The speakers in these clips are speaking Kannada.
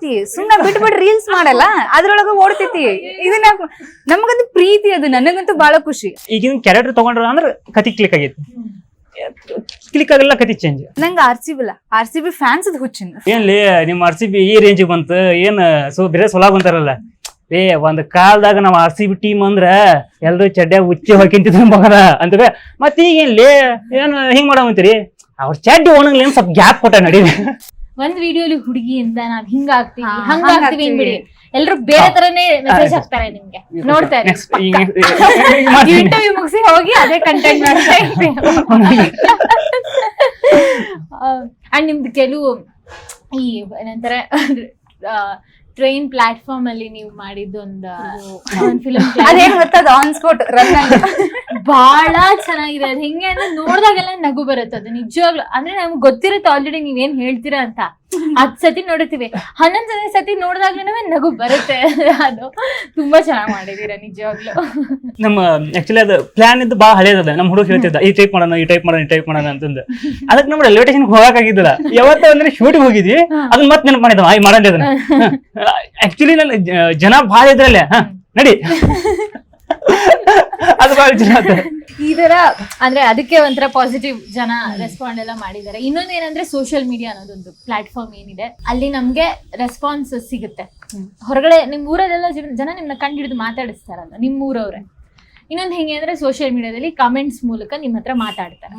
ಮಾಡ್ತಿ ಸುಮ್ಮನೆ ಬಿಟ್ಟು ಬಿಟ್ಟು ರೀಲ್ಸ್ ಮಾಡಲ್ಲ? ಅದ್ರೊಳಗ ಓಡ್ತೈತಿ ಇದನ್ನ ನಮಗಂತೂ ಪ್ರೀತಿ ಅದು ನನಗಂತೂ ಬಹಳ ಖುಷಿ. ಈಗಿನ ಕ್ಯಾರೆಕ್ಟರ್ ತಗೊಂಡ್ರ ಅಂದ್ರೆ ಕತಿ ಕ್ಲಿಕ್ ಆಗೈತಿ. ಕ್ಲಿಕ್ ಆಗಲ್ಲ ಕತಿ ಚೇಂಜ್ ನಂಗೆ ಆರ್ ಸಿ ಬಿ ಇಲ್ಲ. ಆರ್ ಸಿ ಬಿ ಫ್ಯಾನ್ಸ್ ಅದು ಹುಚ್ಚಿನ. ಏನ್ಲಿ ನಿಮ್ ಆರ್ ಸಿ ಬಿ ಈ ರೇಂಜ್ ಬಂತು ಏನ್ ಸೊ ಬೇರೆ ಸೊಲ ಬಂತಾರಲ್ಲ. ಏ ಒಂದ್ ಕಾಲದಾಗ ನಾವ್ ಆರ್ ಸಿ ಬಿ ಟೀಮ್ ಅಂದ್ರ ಎಲ್ರು ಚಡ್ಡ್ಯಾಗ ಉಚ್ಚಿ ಹೊಕ್ಕಿಂತಿದ್ರು ಮಗನ ಅಂತವೆ. ಮತ್ ಈಗ ಏನ್ಲಿ ಏನ್ ಹಿಂಗ್ ಮಾಡವಂತೀರಿ ಅವ್ರ ಚಡ್ಡಿ ಒಣಗ್ಲಿ ಏನ್ ಸ್ವಲ್ಪ ಗ್ಯಾಪ್ ಕೊಟ್ಟ ನಡಿ ಒಂದ್ ವಿಡಿಯೋಲಿ ಹುಡುಗಿಯಿಂದ ನಾವ್ ಹಿಂಗ ಹಂಗಾಗ್ತೀವಿ ಅಂದ್ಬಿಡಿ. ಎಲ್ರು ಬೇರೆ ತರನೇ ಮೆಸೇಜ್ ಹಾಕ್ತಾರೆ ನಿಮ್ಗೆ. ನೋಡ್ತಾ ಇರಿ. ನೆಕ್ಸ್ಟ್ ಇಂಟರ್ವ್ಯೂ ಮುಗಿಸಿ ಹೋಗಿ ಅದೇ ಕಂಟೆಂಟ್ ಮಾಡ್ತಾ ಅಂಡ್ ನಿಮ್ದು ಕೆಲವು ಈ ಏನಂತಾರೆ ಟ್ರೈನ್ ಪ್ಲಾಟ್ಫಾರ್ಮ್ ಅಲ್ಲಿ ನೀವು ಮಾಡಿದ್ದು ಒಂದು ಫಿಲ್ಮ್ ಅದೇನ್ ಆನ್ ಸ್ಪಾಟ್ ರನ್ ಬಹಳ ಚೆನ್ನಾಗಿದೆ. ಅದು ಹೆಂಗೆ ಅಂದ್ರೆ ನೋಡಿದಾಗೆಲ್ಲ ನಗು ಬರುತ್ತೆ. ಅದು ನಿಜವಾಗ್ಲು ಅಂದ್ರೆ ನಮ್ಗೆ ಗೊತ್ತಿರುತ್ತೆ ಆಲ್ರೆಡಿ ನೀವೇನ್ ಹೇಳ್ತೀರಾ ಅಂತ. ಹತ್ ಸತಿ ನೋಡಿರ್ತೀವಿ. ಹನ್ನೊಂದನೇ ಸತಿ ನೋಡಿದಾಗ್ಲೂ ನಗು ಬರುತ್ತೆ. ಅದು ತುಂಬಾ ಚೆನ್ನಾಗಿ ಮಾಡಿದೀರ ನಿಜವಾಗ್ಲು. ನಮ್ಮ ಆಕ್ಚುಲಿ ಅದು ಪ್ಲಾನ್ ಇದ್ದು ಬಾ ಹಳೇದ ನಮ್ಮ ಹುಡುಗ ಹೇಳ್ತಿದ್ದ ಈ ಟೈಪ್ ಮಾಡೋಣ ಈ ಟೈಪ್ ಮಾಡೋಣ ಈ ಟೈಪ್ ಮಾಡೋಣ ಅಂತಂದ. ಅದಕ್ಕೆ ನಮ್ಮ ರೈಲ್ವೆ ಸ್ಟೇಷನ್ ಹೋಗಕ್ಕಾಗಿದ್ದಿಲ್ಲ ಯಾವತ್ತ ಅಂದ್ರೆ ಶೂಟ್ ಹೋಗಿದ್ವಿ ಅದನ್ನ ಮತ್ತೆ ನೆನಪು ಮಾಡಿದ್ವ ಮಾಡೋಣ ಅದನ್ನ ಆಕ್ಚುಲಿ ನನ್ನ ಜ- ಜನ ಭಾಳ ಇದ್ರಲ್ಲೇ ಹ ನಡಿ. ಅದು ಜನ. ಈ ತರ ಅಂದ್ರೆ ಅದಕ್ಕೆ ಒಂಥರ ಪಾಸಿಟಿವ್ ಜನ ರೆಸ್ಪಾಂಡ್ ಎಲ್ಲ ಮಾಡಿದ್ದಾರೆ. ಇನ್ನೊಂದು ಏನಂದ್ರೆ ಸೋಷಿಯಲ್ ಮೀಡಿಯಾ ಅನ್ನೋದೊಂದು ಪ್ಲಾಟ್ಫಾರ್ಮ್ ಏನಿದೆ ಅಲ್ಲಿ ನಮ್ಗೆ ರೆಸ್ಪಾನ್ಸ್ ಸಿಗುತ್ತೆ. ಹೊರಗಡೆ ನಿಮ್ ಊರಲ್ಲೆಲ್ಲ ಜನ- ನಿಮ್ನ ಕಂಡಿಡಿದು ಮಾತಾಡಿಸ್ತಾರಲ್ಲ ನಿಮ್ ಊರವ್ರೆ. ಇನ್ನೊಂದು ಹೆಂಗೆ ಅಂದ್ರೆ ಸೋಷಿಯಲ್ ಮೀಡಿಯಾದಲ್ಲಿ ಕಮೆಂಟ್ಸ್ ಮೂಲಕ ನಿಮ್ ಹತ್ರ ಮಾತಾಡ್ತಾರೆ.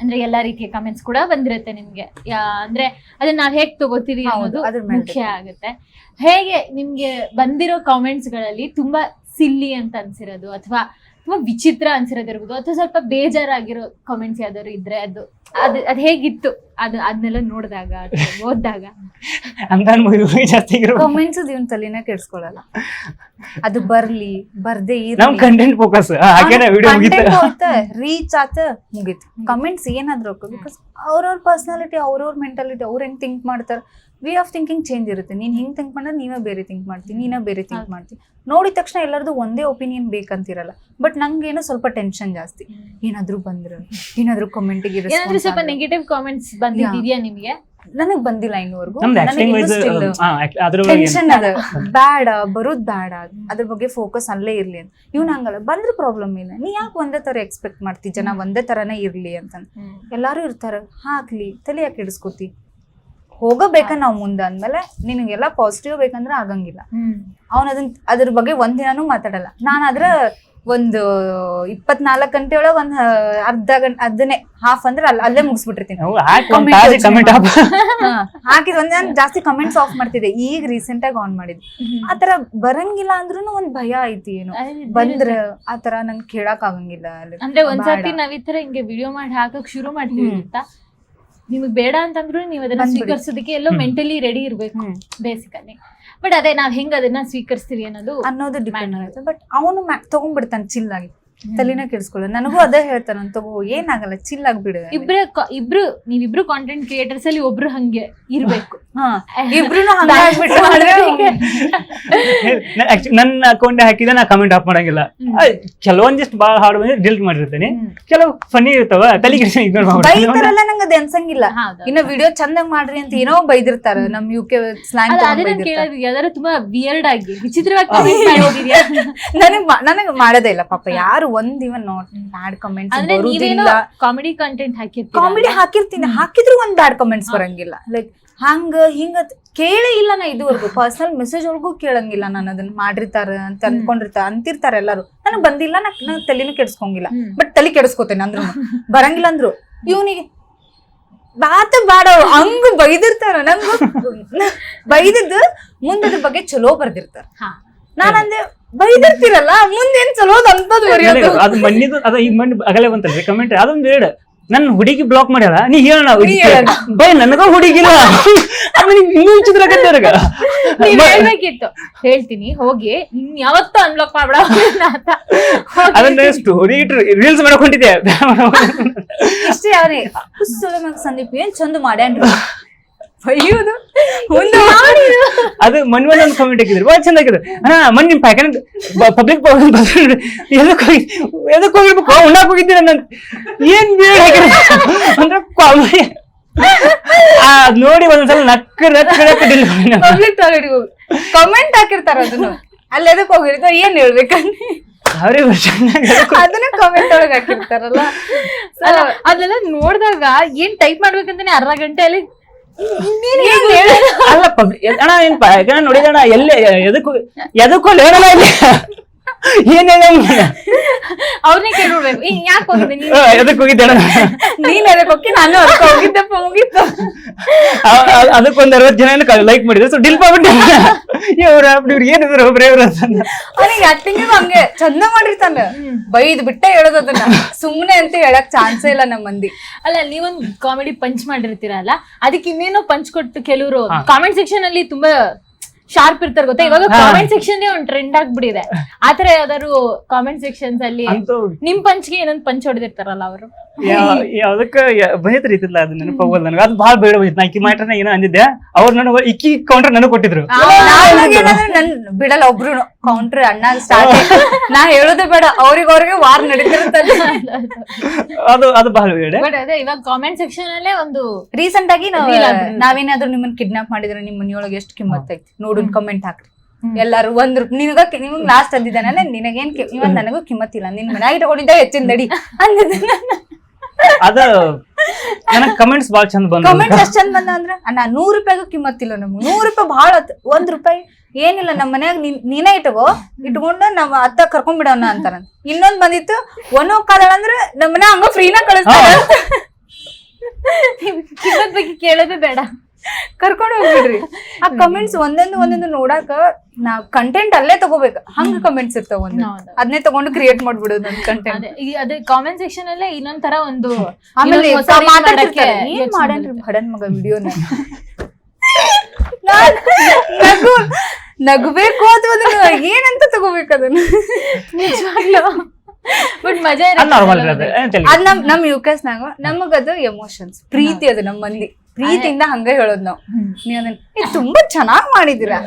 ಅಂದ್ರೆ ಎಲ್ಲಾ ರೀತಿಯ ಕಮೆಂಟ್ಸ್ ಕೂಡ ಬಂದಿರುತ್ತೆ ನಿಮ್ಗೆ. ಅಂದ್ರೆ ಅದನ್ನ ನಾವ್ ಹೇಗ್ ತಗೋತೀವಿ ಅನ್ನೋದು ಮುಖ್ಯ ಆಗುತ್ತೆ. ಹೇಗೆ ನಿಮ್ಗೆ ಬಂದಿರೋ ಕಾಮೆಂಟ್ಸ್ಗಳಲ್ಲಿ ತುಂಬಾ ಸಿಲ್ಲಿ ಅಂತ ಅನ್ಸಿರೋದು ಅಥವಾ ತುಂಬಾ ವಿಚಿತ್ರ ಅನ್ಸಿರೋದಿರ್ಬೋದು ಅಥವಾ ಸ್ವಲ್ಪ ಬೇಜಾರಾಗಿರೋ ಕಾಮೆಂಟ್ಸ್ ಯಾವ್ದಾದ್ರು ಇದ್ರೆ ಅದು ಅದು ಅದ್ ಹೇಗಿತ್ತು? ಅದು ಅದನ್ನೆಲ್ಲ ನೋಡಿದಾಗ ಓದ್ದಾಗ. ಓದಿದಾಗ ಅಂತ ಅನ್ಬೋದು ಜಾಸ್ತಿ ಇರೋ ಕಮೆಂಟ್ಸ್ ಇವನ್ ತಲೆನ ಕೆಡ್ಸ್ಕೊಳಲ್ಲ. ಅದು ಬರ್ಲಿ ಬರ್ದೇ ನಮ್ ಕಂಟೆಂಟ್ ಫೋಕಸ್ ಹಾಗೇನೆ ವಿಡಿಯೋ ಮುಗಿತ. ರೀಚ್ ಆತ ಮುಗೀತು. ಕಮೆಂಟ್ಸ್ ಏನಾದ್ರು ಬಿಕಾಸ್ ಅವ್ರವ್ರ ಪರ್ಸನಾಲಿಟಿ ಅವ್ರವ್ರ ಮೆಂಟಾಲಿಟಿ ಅವ್ರ ಹೆಂಗ್ ಥಿಂಕ್ ಮಾಡ್ತಾರ? ವೇ ಆಫ್ ಥಿಂಕಿಂಗ್ ಚೇಂಜ್ ಇರುತ್ತೆ. ನೀನು ಹಿಂಗೆ ಥಿಂಕ್ ಮಾಡಿದ್ರೆ ನೀವೇ ಬೇರೆ ಥಿಂಕ್ ಮಾಡ್ತೀನಿ ನೀನೇ ಬೇರೆ ಥಿಂಕ್ ಮಾಡ್ತೀನಿ ನೋಡಿದ ತಕ್ಷಣ ಎಲ್ಲರದು ಒಂದೇ ಒಪಿನಿಯನ್ ಬೇಕಂತಿರಲ್ಲ. ಬಟ್ ನಂಗೇನೋ ಸ್ವಲ್ಪ ಟೆನ್ಷನ್ ಜಾಸ್ತಿ. ಏನಾದರೂ ಬಂದ್ರು ಏನಾದರೂ ಕಮೆಂಟಿಗೆ ಏನಾದರೂ ಸ್ವಲ್ಪ ನೆಗೆಟಿವ್ ಕಾಮೆಂಟ್ಸ್ ಬಂದಿದೆಯಾ ನಿಮಗೆ? ನನಗ್ ಬಂದಿಲ್ಲ ಇನ್ನೂವರೆಗೂ. ಟೆನ್ಷನ್ ಅದ. ಬ್ಯಾಡ ಬರೋದ್ ಬೇಡ ಅದ್ರ ಬಗ್ಗೆ ಫೋಕಸ್ ಅಲ್ಲೇ ಇರ್ಲಿ ಅಂತ. ಇವ್ನ ಹಂಗಲ್ಲ. ಬಂದ್ರ ಪ್ರಾಬ್ಲಮ್ ಇಲ್ಲ. ನೀ ಯಾಕೆ ಒಂದೇ ತರ ಎಕ್ಸ್ಪೆಕ್ಟ್ ಮಾಡ್ತಿ? ಜನ ಒಂದೇ ತರನೇ ಇರ್ಲಿ ಅಂತ. ಎಲ್ಲಾರು ಇರ್ತಾರ. ಹಾಕ್ಲಿ ತಲೆ ಯಾಕೆ ಇಡಿಸ್ಕೋತಿ ಹೋಗಬೇಕ ನಾವು ಮುಂದೆ ಅಂದ್ಮೇಲೆ ನಿನಗೆಲ್ಲ ಪಾಸಿಟಿವ್ ಬೇಕಂದ್ರೆ ಆಗಂಗಿಲ್ಲ. ಅವನ ಅದನ್ ಅದ್ರ ಬಗ್ಗೆ ಒಂದ್ ದಿನಾನು ಮಾತಾಡಲ್ಲ. ನಾನು ಅದ್ರ ಒಂದು ಇಪ್ಪತ್ನಾಲ್ಕು ಗಂಟೆ ಒಳಗೆ ಒಂದ್ ಅರ್ಧ ಗಂಟೆ ಅದನ್ನೇ ಹಾಫ್ ಅಂದ್ರೆ ಅಲ್ಲ ಅಲ್ಲೇ. ಮುಗಿಸ್ಬಿಟ್ಟಿರ್ತೀನಿ ಹಾಕಿದ್ ಒಂದ್ ನಾನು ಜಾಸ್ತಿ ಕಮೆಂಟ್ಸ್ ಆಫ್ ಮಾಡ್ತಿದ್ದೆ. ಈಗ ರೀಸೆಂಟ್ ಆಗಿ ಆನ್ ಮಾಡಿದ್. ಆತರ ಬರಂಗಿಲ್ಲ ಅಂದ್ರೂ ಒಂದ್ ಭಯ ಐತಿ ಏನೋ. ಬಂದ್ರ ಆತರ ನಂಗೆ ಕೇಳಕ್ ಆಗಂಗಿಲ್ಲ ಅಲ್ಲಿ. ಅಂದ್ರೆ ಒಂದ್ಸತಿ. ನಾವ್ ಈ ತರ ಹಿಂಗೆ ವಿಡಿಯೋ ಮಾಡಿ ಹಾಕಕ್ ಶುರು ಮಾಡ್ತೀವಿ ಅಂತ ನಿಮಗ್ ಬೇಡ ಅಂತಂದ್ರು ನೀವು ಅದನ್ನ ಬಂದ್ಬಿಡಿ. ಸ್ವೀಕರಿಸೋದಕ್ಕೆ ಎಲ್ಲೋ ಹ್ಮ್. ಮೆಂಟಲಿ ರೆಡಿ ಇರ್ಬೇಕು ಹ್ಮ್. ಬೇಸಿಕಲಿ ಬಟ್ ಅದೇ ನಾವ್ ಹೆಂಗ್ ಅದನ್ನ ಸ್ವೀಕರಿಸ್ತೀವಿ ಅನ್ನೋದು ಅನ್ನೋದು ಡಿಪೆಂಡ್ ಆಗುತ್ತೆ ಬಟ್ ಅವನು ತಗೊಂಡ್ಬಿಡ್ತಾನೆ ಚಿಲ್ಲಾಗಿ ಆಗಿ ತಲೆನ ಕೆಡಿಸ್ಕೊಳ್ಳೋ ನನಗೂ ಅದೇ ಹೇಳ್ತಾರೆ ತಗೋ ಏನಾಗಲ್ಲ ಚಿಲ್ ಆಗ್ಬಿಡು. ಇಬ್ರ ಇಬ್ರು ನೀವಿಬ್ರು ಕಾಂಟೆಂಟ್ ಕ್ರಿಯೇಟರ್ಸ್ ಅಲ್ಲಿ ಒಬ್ರು ಹಂಗೆ ಇರ್ಬೇಕು. ಹಾ ಇಬ್ರು ಹಂಗ ಆಗ್ಬಿಟ್ರೆ ಮಾಡಿದ್ರೆ ನನ್ನ ಅಕೌಂಟ್ ಹಾಕಿದ ನಾ ಕಮೆಂಟ್ ಆಫ್ ಮಾಡಂಗಿಲ್ಲ. ಕೆಲವೊಂದಿಷ್ಟು ಭಾಳ ಹಾಡು ಬಂದ್ರೆ ಡಿಲೀಟ್ ಮಾಡಿರ್ತೇನೆ. ಕೆಲವು ಫನಿ ಇರ್ತಾವ ತಲೆಗೆ ಬೈತಾರಲ್ಲ ನಂಗೆ ಅದು ಅನ್ಸಂಗಿಲ್ಲ. ಇನ್ನ ವಿಡಿಯೋ ಚಂದಂಗ್ ಮಾಡ್ರಿ ಅಂತ ಏನೋ ಬೈದಿರ್ತಾರ. ನಮ್ ಯು ಕೆ ಸ್ಲಾಂಗ್ ಯಾವ್ದಾರ ತುಂಬಾ ವಿಯರ್ಡ್ ಆಗಿ ವಿಚಿತ್ರವಾಗಿ ನನಗ್ ನನಗ್ ಮಾಡೋದೇ ಇಲ್ಲ ಪಾಪ. ಯಾರು ಒಂದ್ ಇವನ್ ನಾಟ್ ಬ್ಯಾಡ್ ಕಮೆಂಟ್ಸ್ ಅಂದ್ರೆ ನೀವೇನೋ ಕಾಮಿಡಿ ಕಂಟೆಂಟ್ ಹಾಕಿರ್ತೀರ ಕಾಮಿಡಿ ಹಾಕಿರ್ತೀನಿ ಹಾಕಿದ್ರು ಒಂದ್ ಬ್ಯಾಡ್ ಕಮೆಂಟ್ಸ್ ಬರಂಗಿಲ್ಲ. ಲೈಕ್ ಹಂಗ ಹಿಂಗ ಕೇಳೇ ಇಲ್ಲ ನಾ ಇದುವರೆಗೂ. ಪರ್ಸನಲ್ ಮೆಸೇಜ್ ಒಳಗೂ ಕೇಳಂಗಿಲ್ಲ ನಾನು ಅದನ್ನ ಮಾಡಿರ್ತಾರ ಅಂತ ಅನ್ಕೊಂಡಿರ್ತಾರ ಅಂತಿರ್ತಾರ ಎಲ್ಲಾರು. ನನಗ್ ಬಂದಿಲ್ಲ ನಾ ನಾ ತಲೆನೂ ಕೆಡ್ಸ್ಕೊಂಗಿಲ್ಲ. ಬಟ್ ತಲೆ ಕೆಡ್ಸ್ಕೊತೇನೆ ಅಂದ್ರು. ಬರಂಗಿಲ್ಲ ಅಂದ್ರು. ಇವನಿಗೆ ಬಾತ ಬಾಡ ಹಂಗ ಬೈದಿರ್ತಾರ. ನಂಗ ಬೈದಿದ್ದು ಮುಂದದ ಬಗ್ಗೆ ಚಲೋ ಬರ್ದಿರ್ತಾರ. ನಾನಂದೆ ಬೈದಿರ್ತೀರಲ್ಲ ಮುಂದೇನ್ ಚಲೋ ಅಂತದ್ ಬರೆಯೋದು ಅದು ಮಣ್ಣಿದು ಅದ ಈಗ ಮಣ್ಣು ಅಗಲೇ ಬಂತಲ್ರಿ ಕಮೆಂಟ್ ಅದೊಂದು ಬೇಡ ನನ್ನ ಹುಡುಗಿ ಬ್ಲಾಕ್ ಮಾಡ್ಯಾರ ನೀ ಹೇಳ ನೀ ಬೈ ನನಗ ಹುಡುಗಿಲ್ಲ. ನೀವ್ ಹೇಳ್ಬೇಕಿತ್ತು. ಹೇಳ್ತೀನಿ ಹೋಗಿ. ಇನ್ ಯಾವತ್ತೂ ಅನ್ಬ್ಲಾಕ್ ಮಾಡ್ಬೇಡ ಅದನ್ನ ಸ್ಟೋರಿ ರೀಲ್ಸ್ ಮಾಡ್ಕೊಂಡಿದ್ದೆ ಇಷ್ಟೇ ಅವ್ರಿ. ಸಂದೀಪ್ ಏನ್ ಚಂದ ಮಾಡ್ಯಾನ್ರಿ. ಬೈಯೋದು ಒಂದು ಅದು ಮನ್ ಮೇಲೆ ಒಂದು ಕಾಮೆಂಟ್ ಹಾಕಿದ್ರು. ಭಾಳ ಚಂದ ಹಾಕಿದ್ರು. ಹಾ ಮನ್ ನಿಮ್ಮ ಪ್ಯಾಕೆಟ್ ಪಬ್ಲಿಕ್ ಎದಕ್ ಹೋಗಿ ಎದಕ್ ಹೋಗಿರ್ಬೇಕು? ಉಣ್ಣಾಕ್ ಹೋಗಿದ್ದೀರ ನನ್ನ ಏನ್ ಬೇಡ ಅಂದ್ರೆ ಕಾಮಿಡಿ ಆ, ಅದ್ ನೋಡಿ ಒಂದ್ಸಲ ನಕ್ಕ ನಕ್ಕ ನಕ್ಕ ಡಿಲ್ ಪಬ್ಲಿಕ್ ಟಾಯ್ಲೆಟ್ ಹೋಗಿ. ಕಮೆಂಟ್ ಹಾಕಿರ್ತಾರ ಅದನ್ನು. ಅಲ್ಲಿ ಎದಕ್ ಹೋಗಿರ್ತಾರ ಏನ್ ಹೇಳ್ಬೇಕಂದ್ರೆ ಅವ್ರಿಗೆ ಅದನ್ನ ಕಾಮೆಂಟ್ ಒಳಗ ಹಾಕಿರ್ತಾರಲ್ಲ. ಅದೆಲ್ಲ ನೋಡಿದಾಗ ಏನ್ ಟೈಪ್ ಮಾಡ್ಬೇಕಂತಾನೆ ಅರ್ಧ ಹೇಳು? ಅಲ್ಲ ಪಬ್ಲಿಕ್ ಅಣ್ಣ ಏನ್ ಪ- ಯಾಕಂದ್ರೆ ನೋಡಿದಣ್ಣ ಎಲ್ಲೇ ಎದಕ್ಕೂ ಎದಕ್ಕೂ ಹೇಳಲ್ಲ ಇಲ್ಲಿ ಏನ್ ಹೇಳ ಅವ್ರನ್ನೇ ಕೇಳ್ಬಿಡ್ಬೇಕು ಯಾಕೆ ಹೋಗಿದ್ದೆ? ನೀನು ಎದಕ್ ಹೋಗಿದ್ದೆ ನೀನ್ ಅದಕ್ಕೆ ಹೋಗಿ? ನಾನು ಅದಕ್ಕೆ ಹೋಗಿದ್ದಪ್ಪ ಮುಗೀತು. ಅ- ಅ- ಅದಕ್ಕೊಂದ್ ಅರವತ್ ಜನ ಲೈಕ್ ಮಾಡಿದ್ರು. ಸೊ ಡಿಲ್ ಮಾಡ್ಬಿಟ್ಟೆ ಇವ್ರ ಇವ್ರು ಏನಿದ್ರು ಒಬ್ರೇ ಇವ್ರು ಅವ್ನಿಗೆ ಆಕ್ಟಿಂಗ್ ಹಂಗೆ? ಚಂದ ಮಾಡಿರ್ತಾನ. ಬೈದ್ ಬಿಟ್ಟೆ ಹೇಳೋದು ಅದನ್ನ. ಸುಮ್ಮನೆ ಅಂತ ಹೇಳಕ್ ಚಾನ್ಸೇ ಇಲ್ಲ ನಮ್ಮ ಮಂದಿ. ಅಲ್ಲ ನೀವೊಂದು ಕಾಮಿಡಿ ಪಂಚ್ ಮಾಡಿರ್ತೀರಲ್ಲ? ಅದಕ್ಕೆ ಇನ್ನೇನೋ ಪಂಚ್ ಕೊಟ್ಟು ಕೆಲವರು ಕಾಮೆಂಟ್ ಸೆಕ್ಷನ್ ಅಲ್ಲಿ ತುಂಬಾ ಶಾರ್ಪ್ ಇರ್ತಾರೆ ಗೊತ್ತಾ? ಇವಾಗ ಕಾಮೆಂಟ್ ಸೆಕ್ಷನ್ ಒಂದ್ ಟ್ರೆಂಡ್ ಆಗ್ಬಿಟ್ಟಿದೆ. ಆತರ ಯಾವ್ದಾದ್ರು ಕಾಮೆಂಟ್ ಸೆಕ್ಷನ್ಸ್ ಅಲ್ಲಿ ನಿಮ್ ಪಂಚ್ಗೆ ಏನೊಂದ್ ಪಂಚ್ ಹೊಡೆದಿರ್ತಾರಲ್ಲ ಅವರು? ಯಾ- ಯಾವ್ದಕ್ಕ ಬಂದಿತ್ತು ರೀತಿಲ್ಲ ಅದು ನೆನಪಾಗಲ್ಲ ನನಗೆ. ಅದು ಭಾಳ ಬೇಡ ಹೋಯ್ತು ನಾ ಇಕ್ಕಿ ಮಾಡ್ರೆ ಏನೋ ಅಂದಿದ್ದೆ. ಅವ್ರು ನನಗೆ ಇಕ್ಕಿ ಕೌಂಟರ್ ನನಗೆ ಕೊಟ್ಟಿದ್ರು. ನನ್ ಬಿಡಲ್ಲ ಒಬ್ರು ಕೌಂಟರ್ ಅಣ್ಣ ಸ್ಟಾರ್ಟ್ ನಾ ಹೇಳೋದೇ ಬೇಡ. ಅವ್ರಿಗೆ ಅವ್ರಿಗೆ ವಾರ್ ನಡೀತಿರುತ್ತೆ ಅದು ಅದು ಬಾಳ ಬೇಡ ಬಟ್ ಅದೇ ಇವಾಗ ಕಾಮೆಂಟ್ ಸೆಕ್ಷನ್ ಅಲ್ಲೇ ಒಂದು ರೀಸೆಂಟ್ ಆಗಿ ನಾವೇನಾದ್ರು ನಿಮ್ಮನ್ನ ಕಿಡ್ನಾಪ್ ಮಾಡಿದ್ರೆ ನಿಮ್ ಮನೆಯೊಳಗೆ ಎಷ್ಟು ಕಿಮ್ಮತ್ ಐತಿ? ನೋಡು ಕಮೆಂಟ್ ಹಾಕ್ರಿ. ಎಲ್ಲಾರು ಒಂದ್ ರೂಪಾಯಿ ನಿನಗ ನಿಮಗ್ ಲಾಸ್ಟ್ ಅಂದಿದ್ದಾನೆ ನಿನಗೇನ್ ಇವನ್ ನನಗೂ ಕಿಮ್ಮತ್ತಿಲ್ಲ. ನಿನ್ ಮನ್ಯಾಗ ಇಟ್ಕೊಂಡಿದ್ದ ಹೆಚ್ಚಿನ ದಡಿ ಅಂದಿದ್ದ ಅದ ನನಗೆ ಕಮೆಂಟ್ಸ್ ಬಾಳ ಚಂದ ಬಂದು ಕಮೆಂಟ್ ಎಷ್ಟ್ ಚಂದ ಬಂದ ಅಂದ್ರ ಅಣ್ಣ ನೂರ್ ರೂಪಾಯಿಗೂ ಕಿಮ್ಮತ್ತಿಲ್ಲ ನಮ್ಗೆ. ನೂರ್ ರೂಪಾಯಿ ಭಾಳ. ಒಂದ್ ರೂಪಾಯಿ ಏನಿಲ್ಲ ನಮ್ಮ ಮನ್ಯಾಗ ನೀನ್ ಇಟ್ಕೋ. ಇಟ್ಕೊಂಡು ನಮ್ಮ ಅತ್ತ ಕರ್ಕೊಂಡ್ ಬಿಡೋಣ ಅಂತಾರ ಇನ್ನೊಂದ್ ಬಂದಿತ್ತು ಒನ್ ಕಾಲ ಅಂದ್ರ ನಮ್ಮ ಮನ್ಯಾಗ ಹಂಗ ಫ್ರೀನ ಕಳಿಸ್ತಾರ. ಕಿಮ್ಮತ್ ಬಗ್ಗೆ ಕೇಳೋದೇ ಬೇಡ. ಕರ್ಕೊಂಡು ಹೋಗ್ಬಿಡ್ರಿ. ಆ ಕಮೆಂಟ್ಸ್ ಒಂದೊಂದು ಒಂದೊಂದು ನೋಡಾಕ ನಾವ್ ಕಂಟೆಂಟ್ ಅಲ್ಲೇ ತಗೋಬೇಕು. ಹಂಗ ಕಮೆಂಟ್ಸ್ ಇರ್ತಾವ ಒಂದ್. ಅದನ್ನೇ ತಗೊಂಡು ಕ್ರಿಯೇಟ್ ಮಾಡ್ಬಿಡೋದು ನನ್ ಕಂಟೆಂಟ್ ಅದೇ ಕಾಮೆಂಟ್ ಸೆಕ್ಷನ್ ಅಲ್ಲೇ ಇನ್ನೊಂದ್ ತರ ಒಂದು ಆಮೇಲೆ ಏನ್ ಮಾಡೇನ್ರಿ. ಬಡನ್ ಮಗ ವಿಡಿಯೋನ ನಗು ನಗಬೇಕು ಅಥವಾ ಅದನ್ನ ಏನಂತ ತಗೋಬೇಕು ಅದನ್ನ? ನಿಜವಾಗ್ಲೂ. ಬಟ್ ಮಜಾ ತಲೆ ಅದ್ ನಮ್ ನಮ್ ಯುಕೆಸ್ನಾಗ ನಮಗದು ಎಮೋಷನ್ಸ್ ಪ್ರೀತಿ ಅದು ನಮ್ ಮಂದಿ ಪ್ರೀತಿಯಿಂದ ಹಂಗ ಹೇಳೋದ್ ನಾವ್. ನೀವ್ ಅದನ್ನ "ಏ, ತುಂಬಾ ಚೆನ್ನಾಗ್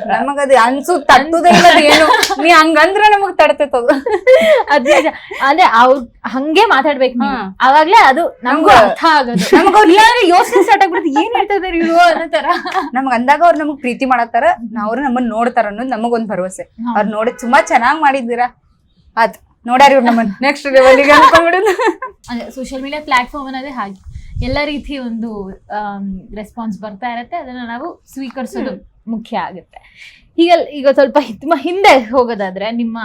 ನಮಗ ಅದು ಅನ್ಸು ತಟ್ಟುದೇ ಇಲ್ಲ ಅದ್ ಏನು. ನೀ ಹಂಗಂದ್ರ ನಮಗ್ ತಡ್ತೈತದು ಅದೇ. ಅದೇ. ಅಂದ್ರೆ ಅವ್ರ ಹಂಗೆ ಮಾತಾಡ್ಬೇಕು ನೀವು. ಹಾ. ಅವಾಗ್ಲೇ ಅದು ನಮ್ಗೂ ನಮ್ಗೂ ಅರ್ಥ ಆಗೋದು. ನಮ್ಗ್ ಅವ್ರ್ ಇಲ್ಲಾಂದ್ರೆ ಯೋಚನೆ ಸ್ಟಾರ್ಟ್ ಆಗ್ಬಿಡುತ್ತೆ. ಏನ್ ಹೇಳ್ತಾ ಇದಾರೆ ಇವ್ರು ಅನ್ನೋ ತರ. ನಮಗ್ ಅಂದಾಗ ಅವ್ರು ನಮಗ್ ಪ್ರೀತಿ ಮಾಡತ್ತಾರ. ಅವ್ರು ನಮ್ಮನ್ನ ನೋಡ್ತಾರ ಅನ್ನೋದು ನಮಗೊಂದ್ ಭರವಸೆ. ಹಾ. ಅವ್ರು ನೋಡಿ ತುಂಬಾ ಚೆನ್ನಾಗ್ ಮಾಡಿದ್ದೀರಾ. ಆತ್ ನೋಡ್ಯಾರ ಇವ್ರು ನಮ್ಮನ್ನ ನೆಕ್ಸ್ಟ್ ಲೆವೆಲ್ಗೆ ಅನ್ಕೊಂಡ್ಬಿಡುದು ಅದೇ ಸೋಷಿಯಲ್ ಮೀಡಿಯಾ ಪ್ಲಾಟ್ಫಾರ್ಮ್ ಅನ್ನೋದೇ ಹಾಗೆ. ಎಲ್ಲ ರೀತಿ ಒಂದು ರೆಸ್ಪಾನ್ಸ್ ಬರ್ತಾ ಇರತ್ತೆ. ಅದನ್ನ ನಾವು ಸ್ವೀಕರಿಸೋದು ಮುಖ್ಯ ಆಗುತ್ತೆ. ಈಗ ಈಗ ಸ್ವಲ್ಪ ಹಿಂದೆ ಹೋಗೋದಾದ್ರೆ ನಿಮ್ಮ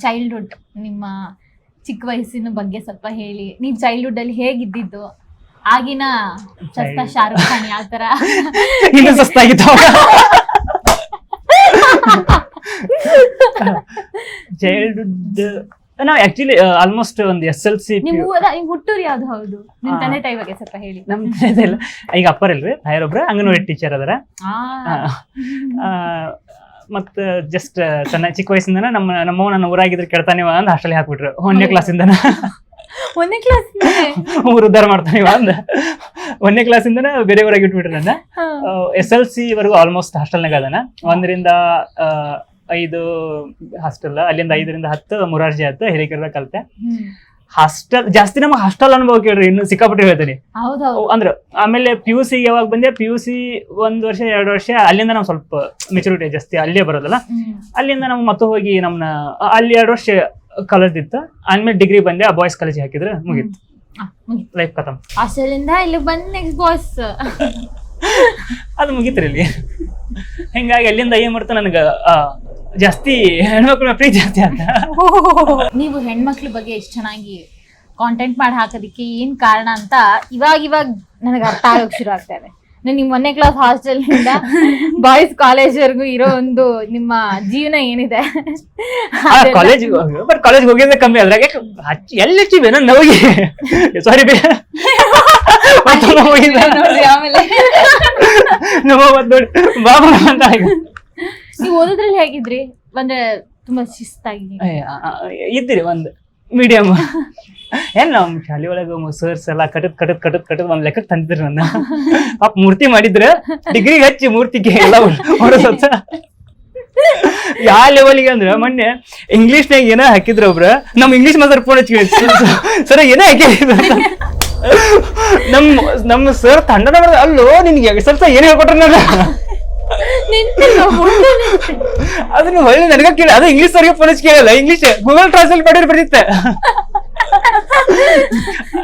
ಚೈಲ್ಡ್ಹುಡ್ ನಿಮ್ಮ ಚಿಕ್ಕ ವಯಸ್ಸಿನ ಬಗ್ಗೆ ಸ್ವಲ್ಪ ಹೇಳಿ. ನೀವು ಚೈಲ್ಡ್ಹುಡ್ ಅಲ್ಲಿ ಹೇಗಿದ್ದಿದ್ದು? ಆಗಿನ ಸಸ್ತ ಶಾರುಖ್ ಖಾನ್ ಯಾವ ತರ? ಚೈಲ್ಡ್ಹುಡ್ ನಾವು ಆಕ್ಚುಲಿ ಆಲ್ಮೋಸ್ಟ್ ಒಂದು ಎಸ್ ಎಲ್ ಸಿ ನಿಮ್ ಹುಟ್ಟೂರು ಯಾವ್ದು ಹೌದು? ನಿಮ್ ಆ. ತಂದೆ ತಾಯಿ ಬಗ್ಗೆ ಸ್ವಲ್ಪ ಹೇಳಿ. ನಮ್ ಇಲ್ಲ. ಈಗ ಅಪ್ಪರ್ ಇಲ್ರಿ ತಾಯರೊಬ್ರ ಅಂಗನವಾಡಿ ಟೀಚರ್ ಅದರ. ಆ. ಮತ್ತ ಜಸ್ಟ್ ಸಣ್ಣ ಚಿಕ್ಕ ವಯಸ್ಸಿಂದನ ನಮ್ಮ ನಮ್ಮವ್ ನನ್ನ ಊರಾಗಿದ್ರೆ ಕೆಡ್ತಾನೆ ಅಂದ್ ಹಾಸ್ಟೆಲ್ ಹಾಕ್ಬಿಟ್ರು. ಒಂದನೇ ಕ್ಲಾಸಿಂದನ ಒಂದನೇ ಕ್ಲಾಸ್ ಊರು ಉದ್ಧಾರ ಮಾಡ್ತಾನೆ ಅಂದ. ಒಂದನೇ ಕ್ಲಾಸಿಂದನ ಬೇರೆ ಊರಾಗಿ ಇಟ್ಬಿಟ್ರು ನನ್ನ. ಎಸ್ ಎಲ್ ಸಿ ವರೆಗೂ ಆಲ್ಮೋಸ್ಟ್ ಹಾಸ್ಟೆಲ್ನಾಗ ಅದನ. ಒಂದರಿಂದ ಐದು ಹಾಸ್ಟೆಲ್ ಅಲ್ಲಿಂದ ಐದರಿಂದ ಹತ್ತು ಮುರಾರ್ಜಿ ಹತ್ತು ಹಿರೇಕೆರೆದಾಗ ಕಲಿತೆ. ಹಾಸ್ಟೆಲ್ ಜಾಸ್ತಿ ನಮಗೆ ಹಾಸ್ಟೆಲ್ ಅನುಭವ ಕೇಳ್ರಿ ಇನ್ನು ಸಿಕ್ಕಾಪಟ್ಟೆ ಹೇಳ್ತೀನಿ. ಅಂದ್ರೆ ಆಮೇಲೆ ಪಿ ಯು ಸಿ ಯಾವಾಗ ಬಂದೆ ಪಿ ಯು ಸಿ ಒಂದ್ ವರ್ಷ ಎರಡು ವರ್ಷ ಅಲ್ಲಿಂದ ನಾವು ಸ್ವಲ್ಪ ಮೆಚುರಿಟಿ ಜಾಸ್ತಿ ಅಲ್ಲೇ ಬರೋದಲ್ಲ. ಅಲ್ಲಿಂದ ನಾವು ಮತ್ತೆ ಹೋಗಿ ನಮ್ನ ಅಲ್ಲಿ ಎರಡು ವರ್ಷ ಕಳೆದಿತ್ತು ಆಮೇಲೆ ಡಿಗ್ರಿ ಬಂದೆ ಆ ಬಾಯ್ಸ್ ಕಾಲೇಜ್ ಹಾಕಿದ್ರೆ ಮುಗೀತು. ಲೈಫ್ ಕಥಮ್ ಹಾಸ್ಟೆಲಿಂದ ಇಲ್ಲಿ ಬಂದ್ ನೆಕ್ಸ್ಟ್ ಬಾಯ್ಸ್ ಅದು ಮುಗೀತ್ರಿ ಇಲ್ಲಿ. ಹಿಂಗಾಗಿ ಅಲ್ಲಿಂದ ಏನ್ ಮಾಡ್ತಾ ನನಗೆ ಜಾಸ್ತಿ ಹೆಣ್ಮಕ್ಳು ಪ್ರೀತಿ ಜಾಸ್ತಿ ಅಂತ ನೀವು ಹೆಣ್ಮಕ್ಳ ಬಗ್ಗೆ ಎಷ್ಟು ಚೆನ್ನಾಗಿ ಕಾಂಟೆಂಟ್ ಮಾಡಿ ಹಾಕೋದಕ್ಕೆ ಏನ್ ಕಾರಣ ಅಂತ ಇವಾಗ ಇವಾಗ ನನಗೆ ಅರ್ಥ ಆಗೋಕ್ ಶುರು ಆಗ್ತಾ ಇದೆ. ನಾನು ನಿಮ್ಮ ಮೊನ್ನೆ ಕ್ಲಾಸ್ ಹಾಸ್ಟೆಲ್ನಿಂದ ಬಾಯ್ಸ್ ಕಾಲೇಜ್ ವರ್ಗು ಇರೋ ಒಂದು ನಿಮ್ಮ ಜೀವನ ಏನಿದೆ? ಕಾಲೇಜ್ ಬಟ್ ಕಾಲೇಜ್ ಹೋಗಿದ್ದೆ ಕಮ್ಮಿ ಅದ್ರಾಗ ಹಚ್ಚಿ ಎಲ್ಲಿ ಹಚ್ಚಿವೆ ನಾನು ನಮಗೆ ಸಾರಿ ಬೇ. ಆಮೇಲೆ. ನೋಡಿ ಬಾಬಾ ಅಂತ. ನೀವು ಓದೋದ್ರಲ್ಲಿ ಹೇಗಿದ್ರಿ? ಅಂದ್ರೆ ತುಂಬಾ ಶಿಸ್ತಾಗಿ ಇದ್ದಿರಿ ಒಂದ್ ಮೀಡಿಯಂ ಏನ್ ನಮ್ ಶಾಲೆ ಒಳಗ ಸರ್ಸ್ ಎಲ್ಲ ಕಟದ್ ಕಟದ್ ಕಟದ್ ಕಟದ್ ಒಂದ್ ಲೆಕ್ಕ ತಂದಿದ್ರು ನನ್ನ. ಪಾಪ ಮೂರ್ತಿ ಮಾಡಿದ್ರ ಡಿಗ್ರಿ ಹಚ್ಚಿ ಮೂರ್ತಿಗೆ ಎಲ್ಲ ಹೊರಸತ್ತ ಯಾವ ಲೆವೆಲ್ಗೆ ಅಂದ್ರೆ ಮೊನ್ನೆ ಇಂಗ್ಲಿಷ್ನಾಗ ಏನೋ ಹಾಕಿದ್ರು ಒಬ್ರ. ನಮ್ ಇಂಗ್ಲಿಷ್ ಮಾತ್ರ ಫೋನ್ ಹಚ್ಚಿ ಸರ್ ಏನೋ ಹಾಕಿದ್ರು ನಮ್ ನಮ್ಮ ಸರ್ ಮಾಡಿದ ಅಲ್ಲೋ ನಿನ್ಗೆ ಸರ್ ಏನ್ ಹೇಳ್ಕೊಟ್ರ ನಾನು. ಅದನ್ನ ಒಳ್ಳೆ ನನಗ ಕೇಳಿ ಅದು ಇಂಗ್ಲಿಷ್ ಸರ್ಗೆ ಫೋನ್ ಕೇಳಲ್ಲ ಇಂಗ್ಲಿಷ್ ಗೂಗಲ್ ಟ್ರಾನ್ಸ್ಲೇಟ್ ಮಾಡಿದ್ರೆ ಬರ್ತಿತ್ತೆ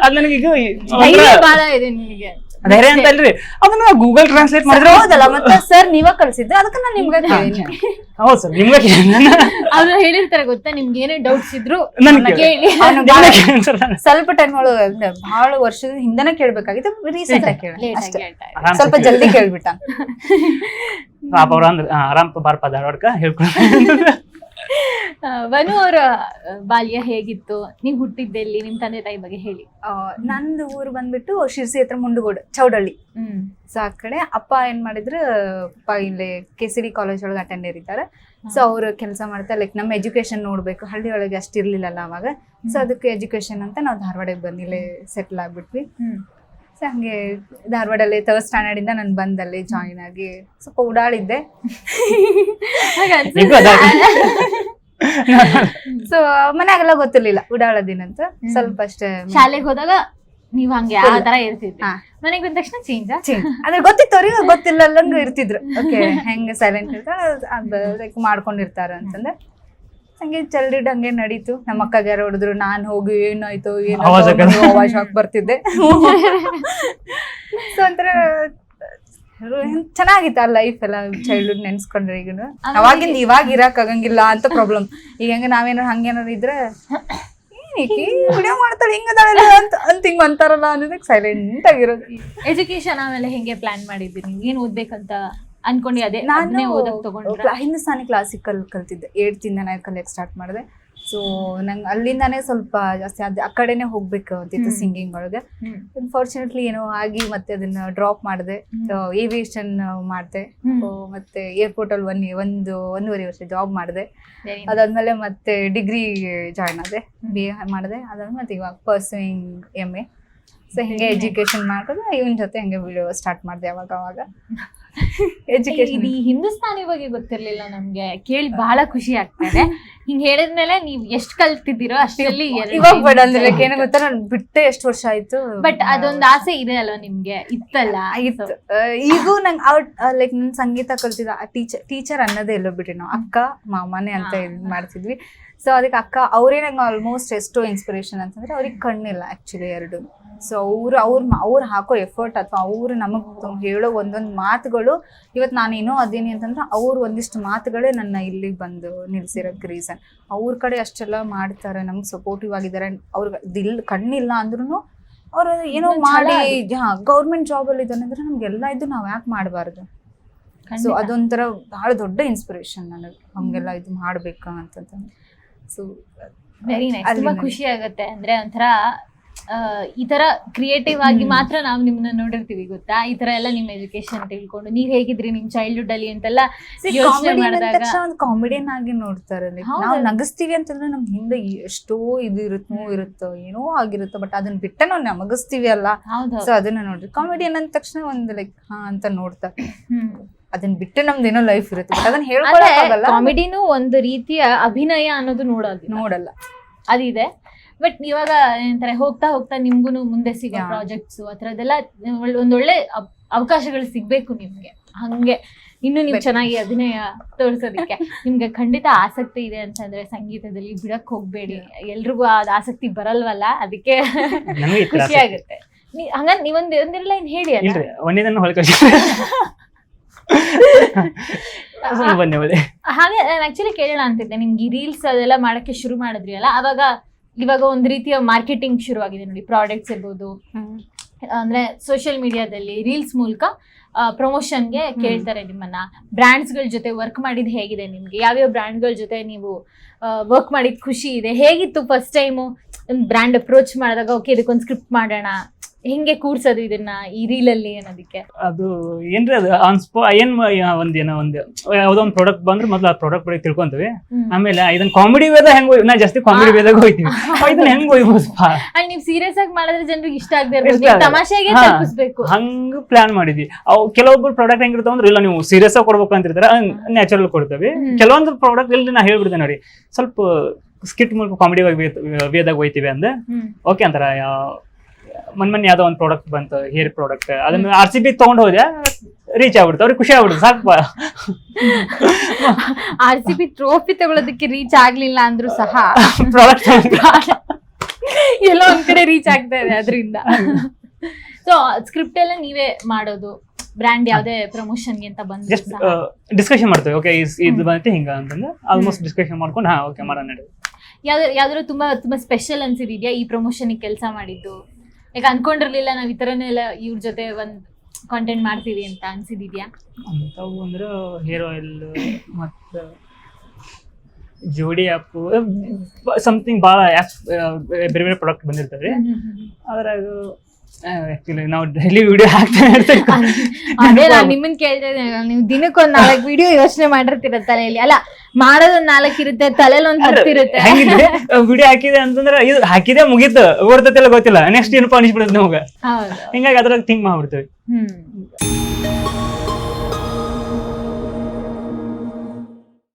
ಅದ್ ನನಗೆ ಈಗ ಬಾಳ ಇದೆ ನಿಮಗೆ ಧೈರ್ಯ ಅಂತ ಅಲ್ರಿ ಅದನ್ನ ಗೂಗಲ್ ಟ್ರಾನ್ಸ್ಲೇಟ್ ಮಾಡಿದ್ರು ಹೌದಲ್ಲ ಮತ್ತೆ ಸರ್ ನೀವ ಕಳ್ಸಿದ್ರೆ ಅದಕ್ಕೆ ನಾನು ನಿಮ್ಗೆ ಕೇಳಿನಿ ಹೌದು ಸರ್ ನಿಮ್ಗೆ ಅವ್ರು ಹೇಳಿರ್ತಾರೆ ಗೊತ್ತಾ ನಿಮ್ಗೆ ಏನೇ ಡೌಟ್ಸ್ ಇದ್ರು ಕೇಳಿ. ಸ್ವಲ್ಪ ಟೈಮ್ ಒಳಗೆ ಬಹಳ ವರ್ಷದ ಹಿಂದೆನೆ ಕೇಳ್ಬೇಕಾಗಿತ್ತು ರೀಸೆಂಟ್ ಆಗಿ ಕೇಳ. ಸ್ವಲ್ಪ ಜಲ್ದಿ ಕೇಳ್ಬಿಟ್ಟ. ಪಾಪ ಅವ್ರ ಅಂದ್ರೆ ಆ, ಆರಾಮ್ ಬಾರ್ಪ ಧಾರವಾಡಕ್ಕ ಹೇಳ್ಕೊಂಡು. ವನು ಅವರ ಬಾಲ್ಯ ಹೇಗಿತ್ತು? ನೀವು ಹುಟ್ಟಿದ್ದೆಲ್ಲಿ? ನಿಮ್ ತಂದೆ ತಾಯಿ ಬಗ್ಗೆ ಹೇಳಿ. ಆ, ನಂದು ಊರು ಬಂದ್ಬಿಟ್ಟು ಶಿರ್ಸಿ ಹತ್ರ ಮುಂಡಗೋಡು ಚೌಡಳ್ಳಿ. ಹ್ಮ್. ಸೊ ಆ ಕಡೆ ಅಪ್ಪ ಏನ್ ಮಾಡಿದ್ರು ಅಪ್ಪ ಇಲ್ಲಿ ಕೆ ಸಿ ಡಿ ಕಾಲೇಜ್ ಒಳಗೆ ಅಟೆಂಡ್ ಇರ್ತಾರೆ ಸೊ ಅವರು ಕೆಲಸ ಮಾಡ್ತಾ ಲೈಕ್ ನಮ್ಮ ಎಜುಕೇಶನ್ ನೋಡ್ಬೇಕು. ಹಳ್ಳಿ ಒಳಗೆ ಅಷ್ಟು ಇರ್ಲಿಲ್ಲಲ್ಲ ಅವಾಗ. ಸೊ ಅದಕ್ಕೆ ಎಜುಕೇಶನ್ ಅಂತ ನಾವು ಧಾರವಾಡಕ್ಕೆ ಬಂದು ಇಲ್ಲೇ ಸೆಟ್ಲ್ ಆಗ್ಬಿಟ್ವಿ. ಸೊ ಹಂಗೆ ಧಾರವಾಡಲ್ಲಿ ತರ್ಡ್ ಸ್ಟ್ಯಾಂಡರ್ಡ್ ಇಂದ ನಾನು ಬಂದಲ್ಲಿ ಜಾಯಿನ್ ಆಗಿ ಸ್ವಲ್ಪ ಓಡಾಡಿದ್ದೆ ಸೊ ಮನ್ಯಾಗೆಲ್ಲ ಗೊತ್ತಿರ್ಲಿಲ್ಲ ಓಡಾಡೋದಿನಂತ ಸ್ವಲ್ಪ ಅಷ್ಟೇ ಶಾಲೆಗೆ ಹೋದಾಗ ನೀವ್ ಹಂಗೆ ಆ ತರ ಇರ್ತಿದ್ರಿ. ಮನೆಗೆ ಬಂದ ತಕ್ಷಣ ಚೇಂಜ್. ಅಂದ್ರೆ ಗೊತ್ತಿತ್ತು ಅವ್ರಿಗೆ ಗೊತ್ತಿಲ್ಲ ಅಲ್ಲಂಗ ಇರ್ತಿದ್ರು. ಓಕೆ ಹೆಂಗೆ ಸೈಲೆಂಟ್ ಇರ್ತಾರ ಲೈಕ್ ಮಾಡ್ಕೊಂಡಿರ್ತಾರ ಅಂತಂದ್ರೆ. ಹಂಗೆ ಚಲ್ಡಿಡ್ ಹಂಗೆ ನಡೀತು. ನಮ್ಮ ಅಕ್ಕಗೆ ಯಾರೋ ಹೊಡೆದ್ರು ನಾನ್ ಹೋಗಿ ಏನಾಯ್ತು. ಏನು ಅವಾಜ್ ಹಾಕಿ ಬರ್ತಿದ್ದೆ. ಸೊ ಒಂಥರ ಚೆನ್ನಾಗಿತ್ತು ಆ ಲೈಫ್ ಎಲ್ಲ ಚೈಲ್ಡ್ಹುಡ್ ನೆನ್ಸ್ಕೊಂಡ್ರೆ ಈಗ ಅವಾಗಿಂದ ಇವಾಗ ಇರಕ್ ಆಗಂಗಿಲ್ಲ ಅಂತ ಪ್ರಾಬ್ಲಮ್ ಈಗ ಹೆಂಗ ನಾವೇನಾರ ಹಂಗೇನಾರು ಇದ್ರೆ ಏನೀಕಿ ವಿಡಿಯೋ ಮಾಡ್ತಾಳೆ ಹಿಂಗದಾಳಲ್ಲ ಅಂತ ಅಂತ ಹಿಂಗ್ ಅಂತಾರಲ್ಲ ಅನ್ನೋದಕ್ಕೆ ಸೈಲೆಂಟ್ ಆಗಿರೋದು ಎಜುಕೇಶನ್ ಆಮೇಲೆ ಹೆಂಗೆ ಪ್ಲಾನ್ ಮಾಡಿದ್ರಿ ನೀವು? ಏನ್ ಓದ್ಬೇಕಂತ ಅನ್ಕೊಂಡಿ ಅದೇ ನಾನು ಓದಕ್ ತಗೊಂಡ್ರ? ಕ್ಲಾ- ಹಿಂದೂಸ್ತಾನಿ ಕ್ಲಾಸಿಕಲ್ ಕಲ್ತಿದ್ದೆ. ಏಳ್ತಿಂದನೇ ಕಲಿಯಕ್ ಸ್ಟಾರ್ಟ್ ಮಾಡಿದೆ. ಸೊ ನಂಗೆ ಅಲ್ಲಿಂದಾನೇ ಸ್ವಲ್ಪ ಜಾಸ್ತಿ ಅದ್ ಆ ಕಡೆನೆ ಹೋಗ್ಬೇಕು ಅಂತಿತ್ತು. ಸಿಂಗಿಂಗ್ ಒಳಗೆ. ಅನ್ಫಾರ್ಚುನೇಟ್ಲಿ ಏನೋ ಆಗಿ ಮತ್ತೆ ಅದನ್ನ ಡ್ರಾಪ್ ಮಾಡಿದೆ. ಏವಿಯೇಷನ್ ಮಾಡಿದೆ. ಮತ್ತೆ ಏರ್ಪೋರ್ಟ್ ಅಲ್ಲಿ ಒನ್ ಒಂದು ಒಂದೂವರೆ ವರ್ಷ ಜಾಬ್ ಮಾಡಿದೆ. ಅದಾದ್ಮೇಲೆ ಮತ್ತೆ ಡಿಗ್ರಿ ಜಾಯ್ನ್ ಆದೆ. ಬಿ ಎ ಮಾಡಿದೆ. ಅದಾದ್ಮೇಲೆ ಮತ್ತೆ ಇವಾಗ ಪರ್ಸೂಯಿಂಗ್ ಎಂ ಎ ಸೊ ಹಿಂಗೆ ಎಜುಕೇಶನ್ ಮಾಡ್ಕೊಂಡು ಇವನ್ ಜೊತೆ ಹಂಗೆ ವಿಡಿಯೋ ಸ್ಟಾರ್ಟ್ ಮಾಡಿದೆ ಅವಾಗ ಅವಾಗ. ಎಜುಕೇಶನ್ ಈ ಹಿಂದೂಸ್ತಾನಿ ಬಗ್ಗೆ ಗೊತ್ತಿರ್ಲಿಲ್ಲ ನಮ್ಗೆ. ಕೇಳಿ ಬಹಳ ಖುಷಿ ಆಗ್ತದೆ. ಹಿಂಗ್ ಹೇಳಿದ್ಮೇಲೆ ನೀವ್ ಎಷ್ಟ್ ಕಲ್ತಿದ್ದೀರೋ ಅಷ್ಟರಲ್ಲಿ ಇವಾಗ ಬೇಡ ಅಂದ್ರೆ like ಏನೋ ಗೊತ್ತಾ ನಾನು ಬಿಟ್ಟೆ ಎಷ್ಟು ವರ್ಷ ಆಯ್ತು. ಬಟ್ ಅದೊಂದ್ ಆಸೆ ಇದೆ ಅಲ್ವಾ ನಿಮ್ಗೆ? ಇತ್ತಲ್ಲ? ಇತ್ತು. ಈಗೂ ನಂಗೆ ಅವ್ರ ಲೈಕ್ ನನ್ ಸಂಗೀತ ಕಲ್ತಿದ್ದ ಟೀಚರ್ ಟೀಚರ್ ಅನ್ನೋದೇ ಎಲ್ಲೋ ಬಿಡಿ ನಾವು. ಅಕ್ಕ ಮಾಮಾನೆ ಅಂತ ಹಾ. ಇದ್ ಮಾಡ್ತಿದ್ವಿ. ಸೊ ಅದಕ್ಕೆ ಅಕ್ಕ ಅವರೇ ನಂಗೆ ಆಲ್ಮೋಸ್ಟ್ ಎಷ್ಟೋ ಇನ್ಸ್ಪಿರೇಷನ್ ಅಂತಂದ್ರೆ ಅವ್ರಿಗೆ ಕಣ್ಣಿಲ್ಲ ಆಕ್ಚುಲಿ ಎರಡು. ಸೊ ಅವ್ರು ಅವ್ರ ಅವ್ರು ಹಾಕೋ ಎಫರ್ಟ್ ಅಥವಾ ಅವ್ರು ನಮಗೆ ಹೇಳೋ ಒಂದೊಂದು ಮಾತುಗಳು ಇವತ್ತು ನಾನೇನೋ ಅದೇನಿ ಅದೀನಿ ಅಂತಂದ್ರೆ ಅವ್ರು ಒಂದಿಷ್ಟು ಮಾತುಗಳೇ ನನ್ನ ಇಲ್ಲಿಗೆ ಬಂದು ನಿಲ್ಸಿರೋಕ್ಕೆ ರೀಸನ್ ಅವ್ರ ಕಡೆ ಅಷ್ಟೆಲ್ಲ ಮಾಡ್ತಾರೆ ನಮ್ಗೆ ಸಪೋರ್ಟಿವ್ ಆಗಿದ್ದಾರೆ. ಅವ್ರಿಗೆ ದಿಲ್ ಕಣ್ಣಿಲ್ಲ ಅಂದ್ರೂ ಅವ್ರು ಏನೋ ಮಾಡಿ ಹಾ ಗೌರ್ಮೆಂಟ್ ಜಾಬ್ ಅಲ್ಲಿ ಇದ್ದಾನೆ ಅಂದ್ರೆ ನಮಗೆಲ್ಲ ಇದ್ದು ನಾವು ಯಾಕೆ ಮಾಡಬಾರ್ದು? ಸೊ ಅದೊಂಥರ ಬಹಳ ದೊಡ್ಡ ಇನ್ಸ್ಪಿರೇಷನ್ ನನಗೆ ಹಂಗೆಲ್ಲ ಇದು ಮಾಡಬೇಕು ಅಂತಂದ್ರೆ ಸೊ ವೆರಿ ನೈಸ್ ತುಂಬಾ ಖುಷಿ ಆಗುತ್ತೆ ಅಂದ್ರೆ ಒಂಥರ ಈ ತರ ಕ್ರಿಯೇಟಿವ್ ಆಗಿ ಮಾತ್ರ ನಾವು ನಿಮ್ಮನ್ನ ನೋಡಿರ್ತೀವಿ ಗೊತ್ತಾ? ಈ ತರ ಎಲ್ಲ ನಿಮ್ ಎಜುಕೇಶನ್ ತಿಳ್ಕೊಂಡು ನೀವ್ ಹೇಗಿದ್ರಿ ನಿಮ್ ಚೈಲ್ಡ್ಹುಡ್ ಅಲ್ಲಿ ಅಂತೆಲ್ಲ ಯೋಚನೆ ಮಾಡಿದಾಗ- ಒಂದು ಕಾಮಿಡಿಯನ್ ಆಗಿ ನೋಡ್ತಾರೆ. ನಾವು ನಗಸ್ತೀವಿ ಅಂತಂದ್ರೆ ನಮ್ ಹಿಂದೆ ಎಷ್ಟೋ ಇದು ಇರುತ್ತೋ ಇರುತ್ತೋ ಏನೋ ಆಗಿರುತ್ತೋ ಬಟ್ ಅದನ್ನ ಬಿಟ್ಟೆ ನಾವು ನಮಗಿಸ್ತೀವಿ ಅಲ್ಲ. ಸೊ ಅದನ್ನ ನೋಡ್ರಿ. ಕಾಮಿಡಿಯನ್ ಅಂದ ತಕ್ಷಣ ಒಂದು ಲೈಕ್ ಹಾ ಅಂತ ನೋಡ್ತಾರೆ. ಅದನ್ನ ಬಿಟ್ಟು ನಮ್ದು ಏನೋ ಲೈಫ್ ಇರುತ್ತೆ ಅದನ್ನ ಹೇಳ್ಕೊಳಕ್ಕಾಗಲ್ಲ ಕಾಮಿಡಿನೂ ಒಂದು ರೀತಿಯ ಅಭಿನಯ ಅನ್ನೋದು ನೋಡಲ್ಲ ನೋಡಲ್ಲ. ಅದಿದೆ. ಬಟ್ ಇವಾಗ ಏನಂತಾರೆ ಹೋಗ್ತಾ ಹೋಗ್ತಾ ನಿಮ್ಗೂ ಮುಂದೆ ಸಿಗೋ ಪ್ರಾಜೆಕ್ಟ್ಸ್ ಆ ಥರದ್ದೆಲ್ಲ ಒಂದೊಳ್ಳೆ ಅವ್- ಅವಕಾಶಗಳು ಸಿಗ್ಬೇಕು ನಿಮ್ಗೆ. ಹಂಗೆ. ಇನ್ನು ನೀವು ಚೆನ್ನಾಗಿ ಅಭಿನಯ ತೋರಿಸೋದಕ್ಕೆ. ನಿಮ್ಗೆ ಖಂಡಿತ ಆಸಕ್ತಿ ಇದೆ ಅಂತಂದ್ರೆ ಸಂಗೀತದಲ್ಲಿ ಬಿಡಕ್ ಹೋಗ್ಬೇಡಿ. ಎಲ್ರಿಗೂ ಅದ್ ಆಸಕ್ತಿ ಬರಲ್ವಲ್ಲ? ಅದಕ್ಕೆ ಖುಷಿ. ಆಗುತ್ತೆ. ಹಂಗಂದ್ ನೀವೊಂದ್ ಒಂದೆರಡು ಲೈನ್ ಹೇಳಿ ಹಾಗೆ ನಾನು ಆಕ್ಚುಲಿ ಕೇಳೋಣ ಅಂತಿದ್ದೆ. ನಿಮ್ಗೆ ರೀಲ್ಸ್ ಅದೆಲ್ಲ ಮಾಡಕ್ಕೆ ಶುರು ಮಾಡಿದ್ರಿ ಅಲ್ಲ? ಅವಾಗ ಇವಾಗ ಒಂದ್ ರೀತಿಯ ಮಾರ್ಕೆಟಿಂಗ್ ಶುರುವಾಗಿದೆ ನೋಡಿ ಪ್ರಾಡಕ್ಟ್ಸ್ ಇರ್ಬೋದು. ಅಂದ್ರೆ ಸೋಷಿಯಲ್ ಮೀಡಿಯಾದಲ್ಲಿ ರೀಲ್ಸ್ ಮೂಲಕ ಪ್ರಮೋಷನ್ಗೆ ಕೇಳ್ತಾರೆ ನಿಮ್ಮನ್ನ. ಬ್ರ್ಯಾಂಡ್ಸ್ಗಳ ಜೊತೆ ವರ್ಕ್ ಮಾಡಿದ್ ಹೇಗಿದೆ ನಿಮ್ಗೆ? ಯಾವ್ಯಾವ ಬ್ರ್ಯಾಂಡ್ಗಳ ಜೊತೆ ನೀವು ವರ್ಕ್ ಮಾಡಿದ ಖುಷಿ ಇದೆ? ಹೇಗಿತ್ತು ಫಸ್ಟ್ ಟೈಮು ಬ್ರ್ಯಾಂಡ್ ಅಪ್ರೋಚ್ ಮಾಡಿದಾಗ ಓಕೆ ಇದಕ್ಕೊಂದು ಸ್ಕ್ರಿಪ್ಟ್ ಮಾಡೋಣ ಹೆಂಗೆ ಕೂರ್ಸೋದು ಇದನ್ನ ಈ ರೀಲಲ್ಲಿ ಅನ್ನೋದಕ್ಕೆ? ಅದು ಏನ್ರಿ ಅದು ಆನ್ ಸ್ಪಾ ಏನ್ ಮ- ಒಂದ್ ಏನೋ ಒಂದ್ ಯಾವ್ದೋ ಒಂದು ಪ್ರಾಡಕ್ಟ್ ಬಂದ್ರೆ ಮೊದ್ಲು ಆ ಪ್ರಾಡಕ್ಟ್ ಬಗ್ಗೆ ತಿಳ್ಕೊಂತೀವಿ. ಆಮೇಲೆ ಇದನ್ನ ಕಾಮಿಡಿ ವೇದ ಹೆಂಗ್ ನಾ ಜಾಸ್ತಿ ಕಾಮಿಡಿ ವೇದಾಗ ಹೋಯ್ತೀವಿ. ಇದನ್ನ ಹೆಂಗ್ ಒಯ್ಬೋದಪ್ಪ ಅಂಡ್ ನೀವು ಸೀರಿಯಸ್ ಆಗಿ ಮಾಡಿದ್ರೆ ಜನರಿಗೆ ಇಷ್ಟ ಆಗದೆ ಇಷ್ಟ ಇರ್ಬೋದು. ಆಗಲ್ಲ. ತಮಾಷೆಗೆ ಹಾ. ತಪ್ಪಿಸ್ಬೇಕು ಹಂಗ ಪ್ಲಾನ್ ಮಾಡಿದ್ವಿ. ಅವು ಕೆಲವೊಬ್ಬರು ಪ್ರಾಡಕ್ಟ್ ಹೆಂಗಿರ್ತಾವ ಅಂದ್ರೆ ಇಲ್ಲ ನೀವು ಸೀರಿಯಸ್ ಆಗಿ ಕೊಡ್ಬೇಕು ಅಂತಿರ್ತಾರೆ ನ್ಯಾಚುರಲ್ ಕೊಡ್ತೇವೆ. ಹ್ಮ್. ಕೆಲವೊಂದು ಪ್ರಾಡಕ್ಟ್ ಇಲ್ಲಿ ನಾ ಹೇಳ್ಬಿಡ್ದೆ ನೋಡಿ. ಸ್ವಲ್ಪ ಸ್ಕಿಟ್ ಮೂಲಕ ಕಾಮಿಡಿ ವೇದಾಗ ಹೋಯ್ತೀವಿ ಅಂದ್ರೆ ಹ್ಮ್. ಓಕೆ ಅಂತಾರ ಮೊನ್ನೆ ಮೊನ್ನೆ ಯಾವ್ದೋ ಒಂದು ಪ್ರಾಡಕ್ಟ್ ಬಂತು ಹೇರ್ ಪ್ರಾಡಕ್ಟ್ ಅದನ್ನ ಆರ್ ಸಿ ಬಿ ತಗೊಂಡ್ ಹೋದೆ ರೀಚ್ ಆಗ್ಬಿಡ್ತು. ಅವ್ರಿಗೆ ಖುಷಿ ಆಗ್ಬಿಡ್ತು ಸಾಕು ಆರ್ ಸಿ ಬಿ ಟ್ರೋಫಿ ತಗೊಳ್ಳೋದಕ್ಕೆ ರೀಚ್ ಆಗ್ಲಿಲ್ಲ ಅಂದ್ರೂ ಸಹ ಪ್ರಾಡಕ್ಟ್ ಎಲ್ಲ ಒಂದ್ ಕಡೆ ರೀಚ್ ಆಗ್ತಾ ಇದೆ ಅದರಿಂದ. ಸೊ ಸ್ಕ್ರಿಪ್ಟ್ ಎಲ್ಲ ನೀವೇ ಮಾಡೋದು ಬ್ರ್ಯಾಂಡ್ ಯಾವ್ದೇ ಪ್ರಮೋಷನ್ಗೆ ಅಂತ ಬಂದ್ರೆ ಜಸ್ಟ್ ಡಿಸ್ಕಷನ್ ಮಾಡ್ತೇವೆ. ಓಕೆ ಇದು ಬಂತೆ ಹಿಂಗ ಅಂತಂದ್ರೆ ಆಲ್ಮೋಸ್ಟ್ ಡಿಸ್ಕಷನ್ ಮಾಡ್ಕೊಂಡು ಹಾ ಓಕೆ ಮಾಡೋಣ ಯಾವ್ದಾದ್ರು ತುಂಬಾ ತುಂಬಾ ಸ್ಪೆಷಲ್ ಅನ್ಸಿದ್ಯಾ ಈ ಪ್ರಮೋಷನ್ ಕೆಲಸ ಮಾಡಿದ್ದು? ಈಗ ಅನ್ಕೊಂಡಿರ್ಲಿಲ್ಲ ನಾವ್ ಈ ಥರನೆಲ್ಲ ಇವ್ರ ಜೊತೆ ಒಂದ್ ಕಾಂಟೆಂಟ್ ಮಾಡ್ತೀವಿ ಅಂತ ಅನ್ಸಿದ್ಯಾ ಅಂಥವು ಅಂದ್ರೆ ಹೇರ್ ಆಯಿಲ್ ಮತ್ತು ಜೋಡಿ ಆ್ಯಪ್ ಸಮಥಿಂಗ್ ಭಾಳ ಆ್ಯಪ್ಸ್ ಬೇರೆ ಬೇರೆ ಪ್ರಾಡಕ್ಟ್ ಬಂದಿರ್ತವೆ. ಅದ್ರಾಗ ಆ್ಯಕ್ಚುಲಿ ನಾವು ಡೈಲಿ ವಿಡಿಯೋ ಹಾಕ್ತಾನೆ ಇರ್ತೀವಿ. ಅದೇ ನಾನ್ ನಿಮ್ಮನ್ ಕೇಳ್ತಾ ಇದ್ದೇನೆ ನೀವು ದಿನಕ್ಕೊಂದ್ ನಾಲ್ಕು ವಿಡಿಯೋ ಯೋಚನೆ ಮಾಡಿರ್ತೀರ ತಲೆಯಲ್ಲಿ. ಅಲ್ಲ ಮಾಡೋದೊಂದ್ ನಾಲ್ಕ್ ಇರುತ್ತೆ ತಲೆಯಲ್ಲಿ ಒಂದ್ ಹತ್ತಿರುತ್ತೆ ಹೆಂಗಿದ್ರೆ ವಿಡಿಯೋ ಹಾಕಿದೆ ಅಂತಂದ್ರೆ ಇದು ಹಾಕಿದೆ ಮುಗೀತು. ಓಡ್ತತಿಲ್ಲ ಗೊತ್ತಿಲ್ಲ. ನೆಕ್ಸ್ಟ್ ಏನಪ್ಪ ಅನಿಸ್ಬಿಡುತ್ತೆ ಬಿಡುತ್ತೆ ಹೌದು. ಹಿಂಗಾಗಿ ಅದ್ರಾಗ ಥಿಂಕ್ ಮಾಡ್ಬಿಡ್ತೇವೆ. ಹ್ಮ್.